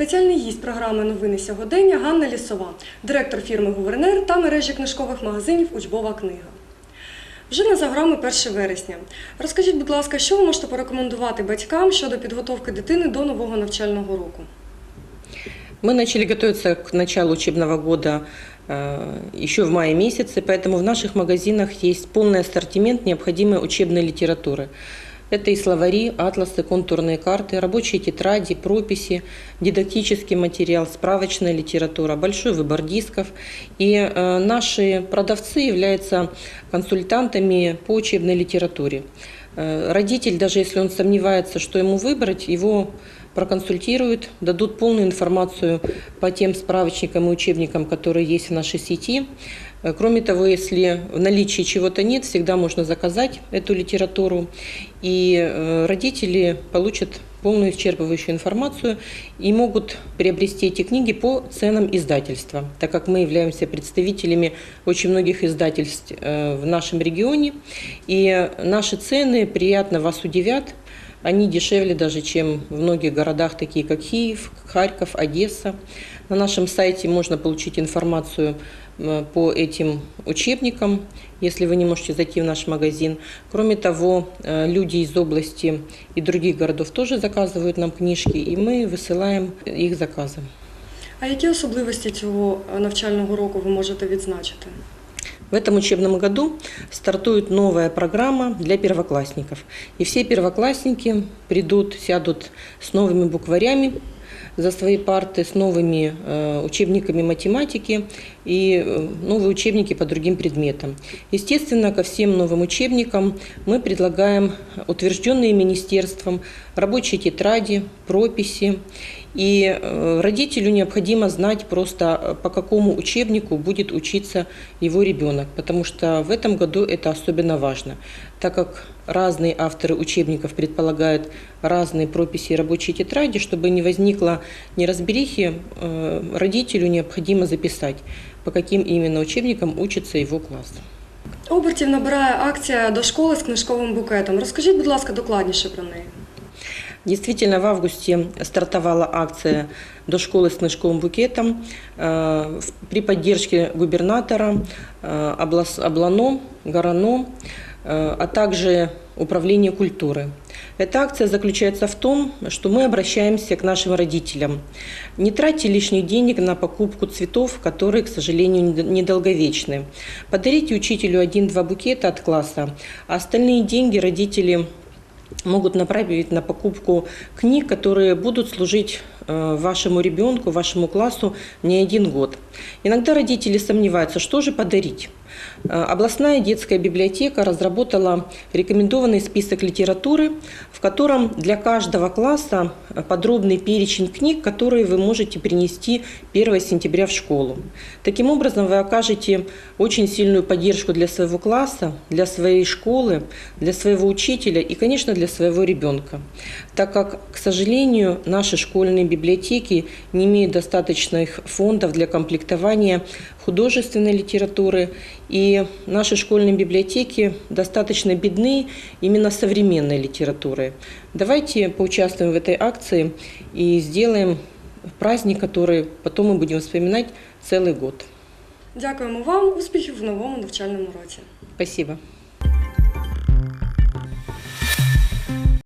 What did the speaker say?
Спеціальний гість програми Новини сьогодення Ганна Лісова, директор фірми Гувернер та мережі книжкових магазинів Учбова книга. Вже не за горами 1 вересня. Розкажіть, будь ласка, що ви можете порекомендувати батькам щодо підготовки дитини до нового навчального року? Мы начали готовиться к началу учебного года э, еще в мае месяце, поэтому в наших магазинах есть полный ассортимент необходимой учебной литературы. Это и словари, атласы, контурные карты, рабочие тетради, прописи, дидактический материал, справочная литература, большой выбор дисков. И э, наши продавцы являются консультантами по учебной литературе. Э, Родитель, даже если он сомневается, что ему выбрать, его проконсультируют, дадут полную информацию по тем справочникам и учебникам, которые есть в нашей сети. Э, Кроме того, если в наличии чего-то нет, всегда можно заказать эту литературу, и э, родители получат полную исчерпывающую информацию и могут приобрести эти книги по ценам издательства, так как мы являемся представителями очень многих издательств э, в нашем регионе, и наши цены приятно вас удивят, они дешевле даже, чем в многих городах, такие как Киев, Харьков, Одесса. На нашем сайте можно получить информацию э, по этим учебникам, если вы не можете зайти в наш магазин. Кроме того, э, люди из области и других городов тоже заказывают нам книжки, и мы высылаем их заказы. А які особливості цього е, навчального року ви можете відзначити? В этом учебном году стартует новая программа для первоклассников. И все первоклассники придут, сядут с новыми букварями за свои парты, с новыми э, учебниками математики и э, новые учебники по другим предметам. Естественно, ко всем новым учебникам мы предлагаем утвержденные министерством рабочие тетради, прописи. И э, родителю необходимо знать просто, э, по какому учебнику будет учиться его ребенок, потому что в этом году это особенно важно, так как разные авторы учебников предполагают разные прописи и рабочие тетради, чтобы не возникло неразберихи, э, родителю необходимо записать, по каким именно учебникам учится его класс. Обертів набирає акція до школи з книжковим букетом. Розкажіть, будь ласка, докладніше про неї. Действительно, в августе стартовала акция «До школы с книжковым букетом» э, при поддержке губернатора э, Облано, Горано, э, а также Управления культуры. Эта акция заключается в том, что мы обращаемся к нашим родителям. Не тратьте лишних денег на покупку цветов, которые, к сожалению, недо- недолговечны. Подарите учителю один-два букета от класса, а остальные деньги родители могут направить на покупку книг, которые будут служить э, вашему ребенку, вашему классу не один год. Иногда родители сомневаются, что же подарить. Э, Областная детская библиотека разработала рекомендованный список литературы, в котором для каждого класса э, подробный перечень книг, которые вы можете принести 1 сентября в школу. Таким образом, вы окажете очень сильную поддержку для своего класса, для своей школы, для своего учителя и, конечно, для своего ребенка. Так как, к сожалению, наши школьные библиотеки не имеют достаточных фондов для комплектования художественной литературы, и наши школьные библиотеки достаточно бедны именно современной литературой. Давайте поучаствуем в этой акции и сделаем праздник, который потом мы будем вспоминать целый год. Дякуємо вам, успіхів в новому навчальному році. Спасибо.